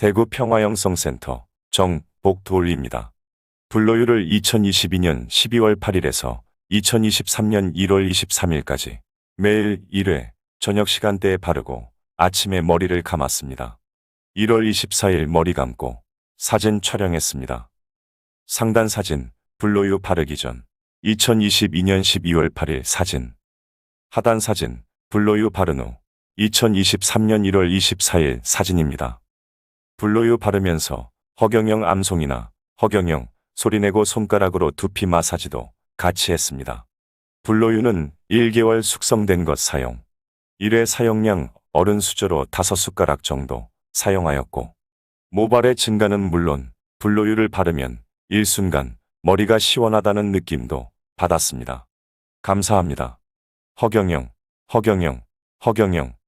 대구 평화영성센터 정복돌입니다. 불로유를 2022년 12월 8일에서 2023년 1월 23일까지 매일 1회 저녁 시간대에 바르고 아침에 머리를 감았습니다. 1월 24일 머리 감고 사진 촬영했습니다. 상단 사진 불로유 바르기 전 2022년 12월 8일 사진 하단 사진 불로유 바른 후 2023년 1월 24일 사진입니다. 불로유 바르면서 허경영 암송이나 허경영 소리내고 손가락으로 두피 마사지도 같이 했습니다. 불로유는 1개월 숙성된 것 사용. 1회 사용량 어른 수저로 5숟가락 정도 사용하였고 모발의 증가는 물론 불로유를 바르면 일순간 머리가 시원하다는 느낌도 받았습니다. 감사합니다. 허경영, 허경영, 허경영.